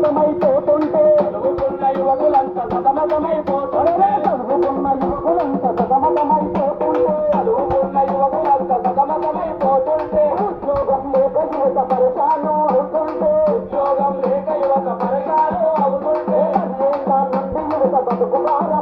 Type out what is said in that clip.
సతమతమైపోతుంటే చదువుకున్న యువకులంతా సతమతమైపోతుంటే చదువుకున్న యువకులంతా సతమతమైపోతుంటే చదువుకున్న యువకులంతా సతమతమైపోతుంటే ఉద్యోగం లేక యువత పరశాను అవుతుంటే ఉద్యోగం లేక యువత పరశాను అవుతుంటే పన్నేళ్ళ నుండి యువత బతుకుమారా